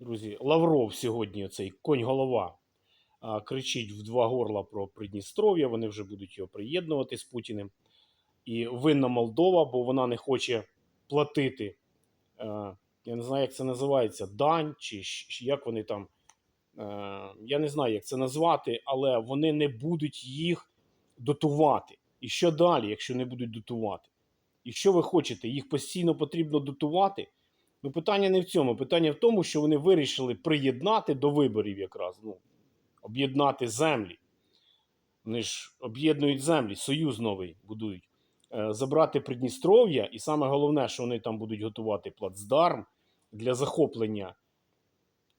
Друзі, Лавров сьогодні, цей конь голова, кричить в два горла про Придністров'я. Вони вже будуть його приєднувати з Путіним. І винна Молдова, бо вона не хоче платити. е, Я не знаю, як це називається, дань, чи як вони там. е, Я не знаю, як це назвати, але вони не будуть їх дотувати. І що далі, якщо не будуть дотувати? І що ви хочете? Їх постійно потрібно дотувати? Ну, питання не в цьому. Питання в тому, що вони вирішили приєднати до виборів якраз, ну, об'єднати землі. Вони ж об'єднують землі, союз новий будують. Е, Забрати Придністров'я, і саме головне, що вони там будуть готувати плацдарм для захоплення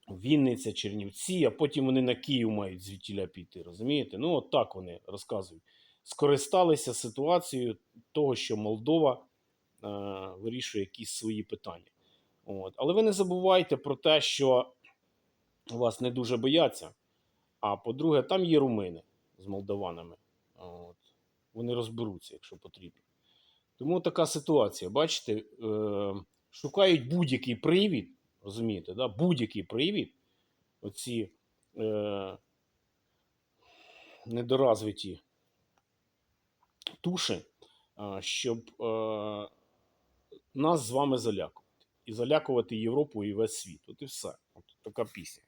Вінниця, Чернівці, а потім вони на Київ мають звідтіля піти. Розумієте? Ну, от так вони розказують. Скористалися ситуацією того, що Молдова е, вирішує якісь свої питання. От. Але ви не забувайте про те, що вас не дуже бояться. А по-друге, там є румини з молдаванами. От. Вони розберуться, якщо потрібно. Тому така ситуація. Бачите, е, шукають будь-який привід, розумієте, да? будь-який привід, оці е, недоразвиті туші, щоб е, нас з вами залякувати. І залякувати Європу і весь світ. От і все. От така пісня.